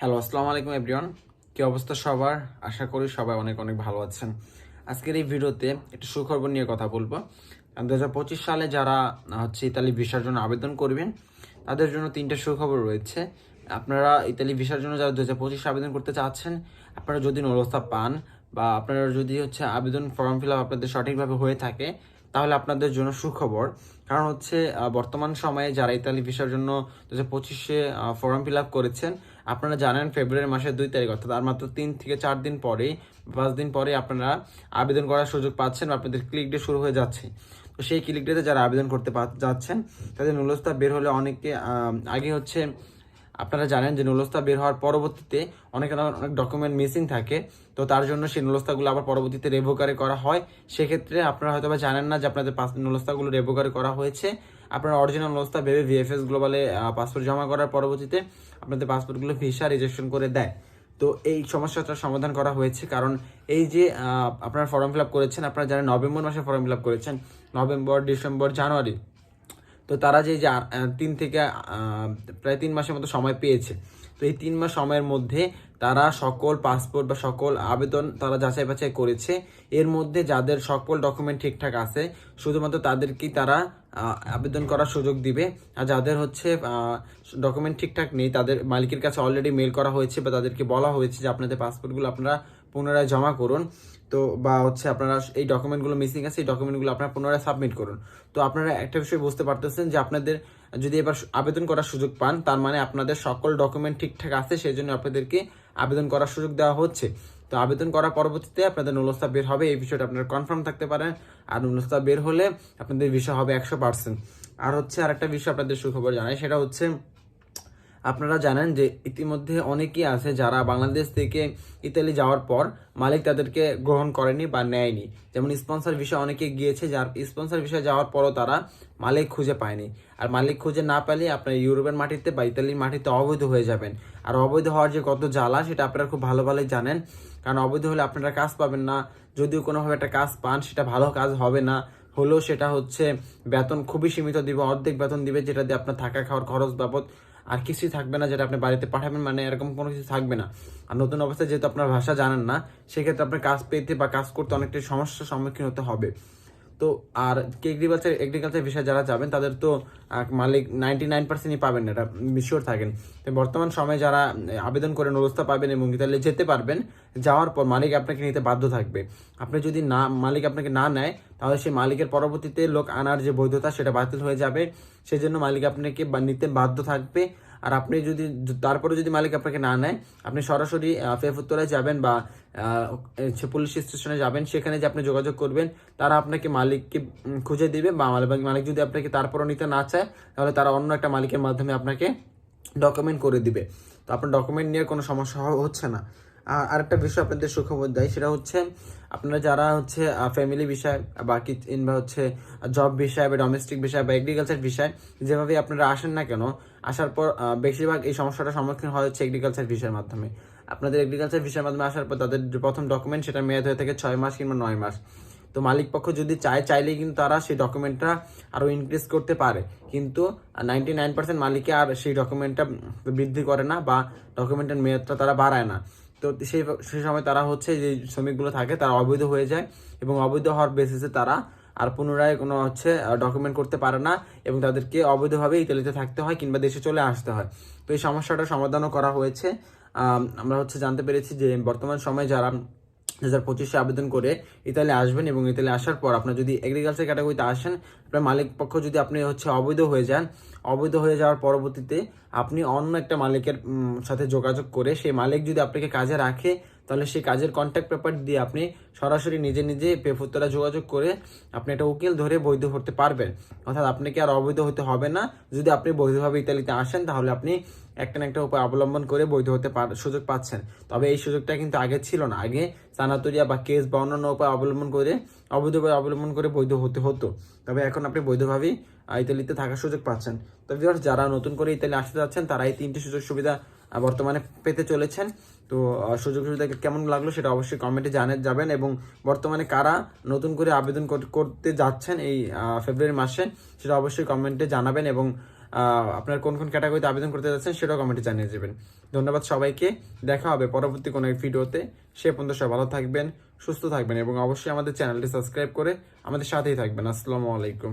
Hello আসসালামু আলাইকুম everyone কি অবস্থা সবার? আশা করি সবাই অনেক অনেক ভালো আছেন। আজকের এই ভিডিওতে একটু সুখবর নিয়ে কথা বলব। দু হাজার পঁচিশ সালে যারা, হচ্ছে ইতালি ভিসার জন্য আবেদন করবেন, তাদের জন্য তিনটা সুখবর রয়েছে। আপনারা ইতালি ভিসার জন্য যারা দু হাজার পঁচিশে আবেদন করতে চাচ্ছেন, আপনারা যদি নলস্তা পান বা আপনারা যদি, হচ্ছে, আবেদন ফর্ম ফিল আপ আপনাদের সঠিকভাবে হয়ে থাকে, তাহলে আপনাদের জন্য সুখবর। কারণ, হচ্ছে বর্তমান সময়ে যারা ইতালি ভিসার জন্য দু হাজার পঁচিশে ফর্ম ফিল আপ করেছেন আপনারা জানেন ফেব্রুয়ারি মাসের দুই তারিখ, অর্থাৎ আর মাত্র তিন থেকে চার দিন পরেই পাঁচ দিন পরে আপনারা আবেদন করার সুযোগ পাচ্ছেন আপনাদের ক্লিক ডে শুরু হয়ে যাচ্ছে। তো সেই ক্লিক ডেতে যারা আবেদন করতে যাচ্ছেন, তাদের নুলস্তা বের হলে অনেকে আগে হচ্ছে আপনারা জানেন যে নুলস্তা বের হওয়ার পরবর্তীতে অনেক অনেক ডকুমেন্ট মিসিং থাকে। তো তার জন্য সেই নুলস্তাগুলো আবার পরবর্তীতে রেভোকারে করা হয়। সেক্ষেত্রে আপনারা হয়তো বা জানেন না যে আপনাদের পাস নুলস্তাগুলো রেভোকারে করা হয়েছে। আপনারা অরিজিনাল নুলস্তা ভেবে ভিএফএস গ্লোবালে পাসপোর্ট জমা করার পরবর্তীতে আপনাদের পাসপোর্টগুলো ভিসা রিজেকশন করে দেয়। তো এই সমস্যাটার সমাধান করা হয়েছে। কারণ এই যে আপনারা ফর্ম ফিল আপ করেছেন, আপনারা যারা নভেম্বর মাসে ফর্ম ফিল আপ করেছেন। November, December, January. তো তারা যে যে তিন থেকে প্রায় তিন মাসের মতো সময় পেয়েছে। তো এই তিন মাস সময়ের মধ্যে তারা সকল পাসপোর্ট বা সকল আবেদন তারা যাচাই বাছাই করেছে। এর মধ্যে যাদের সকল ডকুমেন্ট ঠিকঠাক আছে, শুধুমাত্র তাদেরকেই তারা আবেদন করার সুযোগ দিবে। আর যাদের হচ্ছে ডকুমেন্ট ঠিকঠাক নেই, তাদের মালিকের কাছে অলরেডি মেল করা হয়েছে বা তাদেরকে বলা হয়েছে যে আপনাদের পাসপোর্টগুলো আপনারা পুনরায় জমা করুন। তো বা হচ্ছে আপনারা এই ডকুমেন্টগুলো মিসিং আছে, এই ডকুমেন্টগুলো আপনারা পুনরায় সাবমিট করুন। তো আপনারা একটা বিষয় বুঝতে পারতেছেন যে আপনাদের যদি এবার আবেদন করার সুযোগ পান, তার মানে আপনাদের সকল ডকুমেন্ট ঠিকঠাক আছে সেই জন্য আপনাদেরকে আবেদন করার সুযোগ দেওয়া হচ্ছে। তো আবেদন করার পরবর্তীতে আপনাদের নুলস্তা বের হবে, এই বিষয়টা আপনারা কনফার্ম থাকতে পারেন। আর নুলস্তা বের হলে আপনাদের বিষয় হবে একশো পার্সেন্ট আর হচ্ছে আরেকটা বিষয় আপনাদের সুখবর জানাই, সেটা হচ্ছে আপনারা জানেন যে ইতিমধ্যে অনেকেই আছে যারা বাংলাদেশ থেকে ইতালি যাওয়ার পর মালিক তাদেরকে গ্রহণ করেনি বা নেয়নি। যেমন স্পন্সর বিষয় অনেকে গিয়েছে, যার স্পন্সর বিষয়ে যাওয়ার পরও তারা মালিক খুঁজে পায়নি। আর মালিক খুঁজে না পেলে আপনার ইউরোপের মাটিতে বা ইতালির মাটিতে অবৈধ হয়ে যাবেন। আর অবৈধ হওয়ার যে কত জ্বালা, সেটা আপনারা খুব ভালো ভালোই জানেন। কারণ অবৈধ হলে আপনারা কাজ পাবেন না। যদিও কোনোভাবে একটা কাজ পান, সেটা ভালো কাজ হবে না। হলেও সেটা হচ্ছে বেতন খুবই সীমিত দিবে, অর্ধেক বেতন দিবে যেটা দিয়ে আপনার থাকা খাওয়ার খরচ বাবদ আর কিছুই থাকবে না যেটা আপনি বাড়িতে পাঠাবেন মানে এরকম কোনো কিছু থাকবে না। আর নতুন অবস্থায় যেহেতু আপনার ভাষা জানেন না, সেক্ষেত্রে আপনার কাজ পেতে বা কাজ করতে অনেকটাই সমস্যার সম্মুখীন হতে হবে। তো আর এগ্রিকালচার এগ্রিকালচার বিষয়ে যারা যাবেন, তাদের তো মালিক নাইনটি নাইন পার্সেন্টই পাবেন এটা শিওর থাকেন। তো বর্তমান সময়ে যারা আবেদন করে নবস্থা পাবেন এবং ইতালি যেতে পারবেন, যাওয়ার পর মালিক আপনাকে নিতে বাধ্য থাকবে। আপনি যদি না, মালিক আপনাকে না নেয়, তাহলে সেই মালিকের পরবর্তীতে লোক আনার যে বৈধতা, সেটা বাতিল হয়ে যাবে। সেজন্য মালিক আপনাকে নিতে বাধ্য থাকবে। আর আপনি যদি তারপরে যদি মালিক আপনাকে না নেয়, আপনি সরাসরি ফেফুত্তরায় যাবেন বা পুলিশ স্টেশনে যাবেন, সেখানে যে আপনি যোগাযোগ করবেন, তারা আপনাকে মালিককে খুঁজে দিবে বা মালিক যদি আপনাকে তারপরও নিতে না চায়, তাহলে তারা অন্য একটা মালিকের মাধ্যমে আপনাকে ডকুমেন্ট করে দিবে। তো আপনার ডকুমেন্ট নিয়ে কোনো সমস্যা হচ্ছে না। আর আরেকটা বিষয় আপনাদের সুখবর দেয়, সেটা হচ্ছে আপনারা যারা হচ্ছে ফ্যামিলি বিষয় বা কিংবা হচ্ছে জব বিষয় বা ডোমেস্টিক বিষয় বা এগ্রিকালচার বিষয় যেভাবে আপনারা আসেন না কেন, আসার পর বেশিরভাগ এই সমস্যাটার সম্মুখীন হয় হচ্ছে এগ্রিকালচার বিষয়ের মাধ্যমে। আপনাদের এগ্রিকালচার বিষয়ের মাধ্যমে আসার পর তাদের প্রথম ডকুমেন্ট সেটা মেয়াদ হয়ে থাকে ছয় মাস কিংবা নয় মাস। তো মালিক পক্ষ যদি চায়, চাইলেই কিন্তু তারা সেই ডকুমেন্টটা আরও ইনক্রিজ করতে পারে। কিন্তু নাইনটি নাইন পার্সেন্ট মালিকে আর সেই ডকুমেন্টটা বৃদ্ধি করে না বা ডকুমেন্টের মেয়াদটা তারা বাড়ায় না। তো সেই সেই সময় তারা হচ্ছে যে শ্রমিকগুলো থাকে, তারা অবৈধ হয়ে যায় এবং অবৈধ হওয়ার বেসিসে তারা আর পুনরায় কোনো হচ্ছে ডকুমেন্ট করতে পারে না এবং তাদেরকে অবৈধভাবে ইতালিতে থাকতে হয় কিংবা দেশে চলে আসতে হয়। তো এই সমস্যাটা সমাধানও করা হয়েছে। আমরা হচ্ছে জানতে পেরেছি যে বর্তমান সময়ে যারা দু হাজার পঁচিশে আবেদন করে ইতালি আসবেন এবং ইতালি আসার পর আপনার যদি এগ্রিকালচার ক্যাটাগরিতে আসেন, আপনার মালিক পক্ষ যদি আপনি হচ্ছে অবৈধ হয়ে যান, অবৈধ হয়ে যাওয়ার পরবর্তীতে আপনি অন্য একটা মালিকের সাথে যোগাযোগ করে সেই মালিক যদি আপনাকে কাজে রাখে, তাহলে সেই কাজের কন্ট্যাক্ট পেপার দিয়ে আপনি সরাসরি নিজে নিজে পেফুতরা যোগাযোগ করে আপনি একটা উকিল ধরে বৈধ হতে পারবেন। অর্থাৎ আপনাকে আর অবৈধ হতে হবে না। যদি আপনি বৈধভাবে ইতালিতে আসেন, তাহলে আপনি একটা না একটা উপায় অবলম্বন করে বৈধ হতে সুযোগ পাচ্ছেন। তবে এই সুযোগটা কিন্তু আগে ছিল না। আগে সানাতরিয়া বা কেস বা অন্যান্য উপায় অবলম্বন করে অবৈধ উপায় অবলম্বন করে বৈধ হতে হতো। তবে এখন আপনি বৈধভাবেই ইতালিতে থাকার সুযোগ পাচ্ছেন। তো viewers, যারা নতুন করে ইতালি আসতে যাচ্ছেন তারা এই তিনটি সুযোগ সুবিধা বর্তমানে পেতে চলেছেন। তো সুযোগ সুবিধা কেমন লাগল সেটা অবশ্যই কমেন্টে জানে যাবেন এবং বর্তমানে কারা নতুন করে আবেদন করতে যাচ্ছেন এই ফেব্রুয়ারি মাসে সেটা অবশ্যই কমেন্টে জানাবেন এবং আপনার কোন কোন ক্যাটাগরিতে আবেদন করতে যাচ্ছেন সেটাও কমেন্টে জানিয়ে দেবেন। ধন্যবাদ সবাইকে। দেখা হবে পরবর্তী কোনো এক ভিডিওতে। সে পর্যন্ত সবাই ভালো থাকবেন, সুস্থ থাকবেন এবং অবশ্যই আমাদের চ্যানেলটি সাবস্ক্রাইব করে আমাদের সাথেই থাকবেন। আসসালামু আলাইকুম।